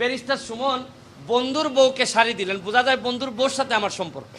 Barrister Suman বন্ধুর বউকে শাড়ি দিলেন। বোঝা যায় বন্ধুর বউর সাথে আমার সম্পর্ক।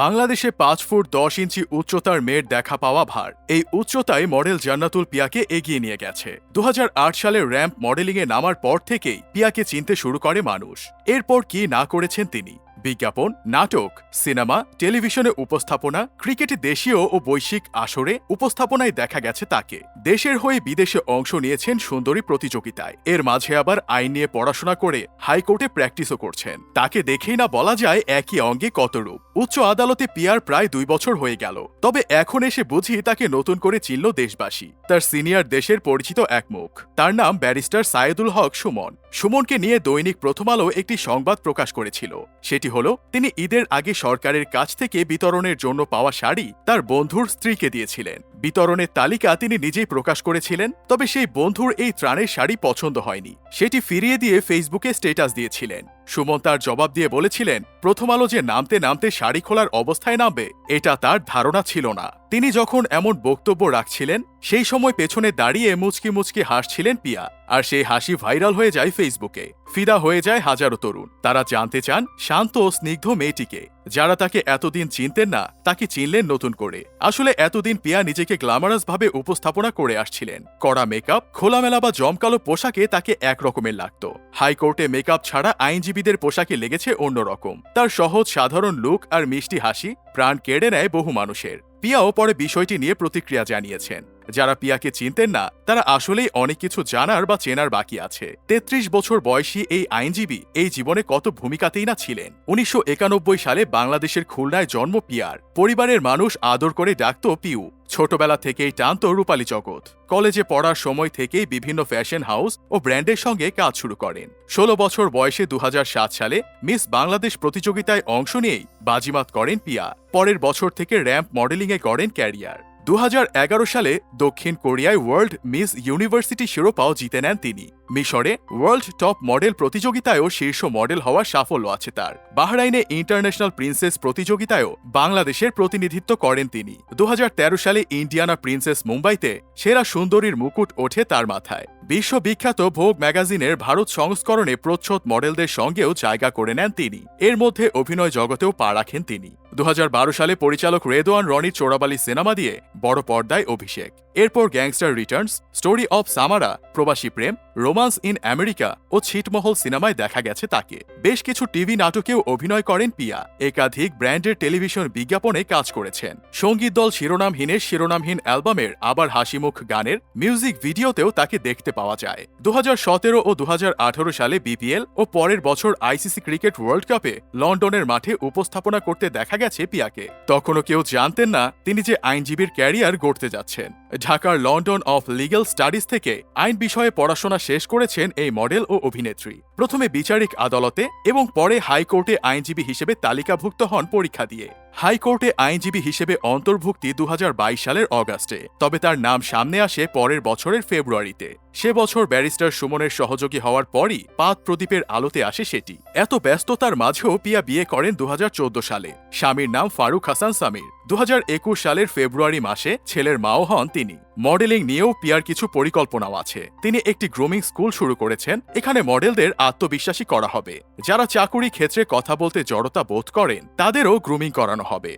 বাংলাদেশে পাঁচ ফুট দশ ইঞ্চি উচ্চতার মেয়ের দেখা পাওয়া ভার। এই উচ্চতায় মডেল জান্নাতুল পিয়াকে এগিয়ে নিয়ে গেছে। দু হাজার আট সালে র্যাম্প মডেলিংয়ে নামার পর থেকেই পিয়াকে চিনতে শুরু করে মানুষ। এরপর কি না করেছেন তিনি? বিজ্ঞাপন, নাটক, সিনেমা, টেলিভিশনে উপস্থাপনা, ক্রিকেটে দেশীয় ও বৈশ্বিক আসরে উপস্থাপনায় দেখা গেছে তাকে। দেশের হয়ে বিদেশে অংশ নিয়েছেন সুন্দরী প্রতিযোগিতায়। এর মাঝে আবার আইন নিয়ে পড়াশোনা করে হাইকোর্টে প্র্যাকটিসও করছেন। তাকে দেখেই না বলা যায় একই অঙ্গে কত রূপ। উচ্চ আদালতে পিয়ার প্রায় দুই বছর হয়ে গেল। তবে এখন এসে বুঝি তাকে নতুন করে চিনল দেশবাসী। তার সিনিয়র দেশের পরিচিত এক মুখ। তার নাম ব্যারিস্টার সায়েদুল হক সুমন। সুমনকে নিয়ে দৈনিক প্রথম আলো একটি সংবাদ প্রকাশ করেছিল। সেটি হল, তিনি ঈদের আগে সরকারের কাছ থেকে বিতরণের জন্য পাওয়া শাড়ি তার বন্ধুর স্ত্রীকে দিয়েছিলেন। বিতরণের তালিকা তিনি নিজেই প্রকাশ করেছিলেন, তবে সেই বন্ধুর এই ত্রাণের শাড়ি পছন্দ হয়নি। সেটি ফিরিয়ে দিয়ে ফেসবুকে স্টেটাস দিয়েছিলেন। সুমন তার জবাব দিয়ে বলেছিলেন, প্রথম আলো যে নামতে নামতে শাড়ি খোলার অবস্থায় নামবে, এটা তার ধারণা ছিল না। তিনি যখন এমন বক্তব্য রাখছিলেন, সেই সময় পেছনে দাঁড়িয়ে মুচকি মুচকি হাসছিলেন পিয়া, আর সেই হাসি ভাইরাল হয়ে যায় ফেসবুকে। ফিদা হয়ে যায় হাজারো তরুণ। তারা জানতে চান শান্ত ও স্নিগ্ধ মেয়েটিকে। যারা তাকে এতদিন চিনতেন না, তাকে চিনলেন নতুন করে। আসলে এতদিন পিয়া নিজেকে গ্ল্যামারাস ভাবে উপস্থাপনা করে আসছিলেন। কড়া মেকআপ খোলামেলা বা জমকালো পোশাকে তাকে এক রকমের লাগত। হাইকোর্টে মেকআপ ছাড়া আইনজীবীদের পোশাকে লেগেছে অন্যরকম। তার সহজ, সাধারণ লুক আর মিষ্টি হাসি প্রাণ কেড়ে নেয় বহু মানুষের। পিয়াও পরে বিষয়টি নিয়ে প্রতিক্রিয়া জানিয়েছেন। যারা পিয়াকে চিনতেন না, তারা আসলেই অনেক কিছু জানার বা চেনার বাকি আছে। তেত্রিশ বছর বয়সী এই আইনজীবী এই জীবনে কত ভূমিকাতেই না ছিলেন। উনিশশো একানব্বই সালে বাংলাদেশের খুলনায় জন্ম পিয়ার। পরিবারের মানুষ আদর করে ডাকত পিউ। ছোটবেলা থেকেই টানত রূপালী জগৎ। কলেজে পড়ার সময় থেকেই বিভিন্ন ফ্যাশন হাউস ও ব্র্যান্ডের সঙ্গে কাজ শুরু করেন। ষোলো বছর বয়সে দু হাজার সাত সালে মিস বাংলাদেশ প্রতিযোগিতায় অংশ নিয়েই বাজিমাত করেন পিয়া পরের বছর থেকে র্যাম্প মডেলিংয়ে করেন ক্যারিয়ার। দু হাজার এগারো সালে দক্ষিণ কোরিয়ায় ওয়ার্ল্ড মিস ইউনিভার্সিটি শিরোপাও জিতে নেন তিনি। মিশরে ওয়ার্ল্ড টপ মডেল প্রতিযোগিতায়ও শীর্ষ মডেল হওয়ার সাফল্য আছে তার। বাহরাইনে ইন্টারন্যাশনাল প্রিন্সেস প্রতিযোগিতায়ও বাংলাদেশের প্রতিনিধিত্ব করেন তিনি। দু হাজার তেরো সালে ইন্ডিয়ানা প্রিন্সেস মুম্বাইতে সেরা সুন্দরীর মুকুট ওঠে তার মাথায়। বিশ্ববিখ্যাত ভোগ ম্যাগাজিনের ভারত সংস্করণে প্রচ্ছদ মডেলদের সঙ্গেও জায়গা করে নেন তিনি। এর মধ্যে অভিনয় জগতেও পা রাখেন তিনি। দু হাজার বারো সালে পরিচালক রেদোয়ান রনির চোরাবালি সিনেমা দিয়ে বড় পর্দায় অভিষেক। এরপর Gangster Returns, Story of Samara, Probasi Prem, Romance in America ও ছিটমহল সিনেমায় দেখা গেছে তাকে। বেশ কিছু টিভি নাটকেও অভিনয় করেন পিয়া। একাধিক ব্র্যান্ডের টেলিভিশন বিজ্ঞাপনে কাজ করেছেন। সংগীত দল শিরোনামহীনের শিরোনামহীন অ্যালবামের আবার হাসিমুখ গানের মিউজিক ভিডিওতেও তাকে দেখতে পাওয়া যায়। দুহাজার সতেরো ও দু হাজার আঠারো সালে বিপিএল ও পরের বছর আইসিসি ক্রিকেট ওয়ার্ল্ড কাপে লন্ডনের মাঠে উপস্থাপনা করতে দেখা গেছে পিয়াকে। তখনও কেউ জানতেন না তিনি যে আইনজীবীর ক্যারিয়ার গড়তে যাচ্ছেন। ঢাকার লন্ডন অফ লিগ্যাল স্টাডিজ থেকে আইন বিষয়ে পড়াশোনা শেষ করেছেন এই মডেল ও অভিনেত্রী। প্রথমে বিচারিক আদালতে এবং পরে হাইকোর্টে আইনজীবী হিসেবে তালিকাভুক্ত হন পরীক্ষা দিয়ে। হাইকোর্টে আইনজীবী হিসেবে অন্তর্ভুক্তি দু হাজার বাইশ সালের অগাস্টে, তবে তার নাম সামনে আসে পরের বছরের ফেব্রুয়ারিতে। সে বছর ব্যারিস্টার সুমনের সহযোগী হওয়ার পরই পাত প্রদীপের আলোতে আসে সেটি। এত ব্যস্ততার মাঝেও পিয়া বিয়ে করেন দু হাজার চৌদ্দ সালে। স্বামীর নাম ফারুক হাসান সামির। দু হাজার একুশ সালের ফেব্রুয়ারি মাসে ছেলের মাও হন তিনি। মডেলিং নিয়েও পিয়ার কিছু পরিকল্পনাও আছে। তিনি একটি গ্রুমিং স্কুল শুরু করেছেন। এখানে মডেলদের আত্মবিশ্বাসী করা হবে। যারা চাকুরি ক্ষেত্রে কথা বলতে জড়তা বোধ করেন, তাদেরও গ্রুমিং করানো হবে।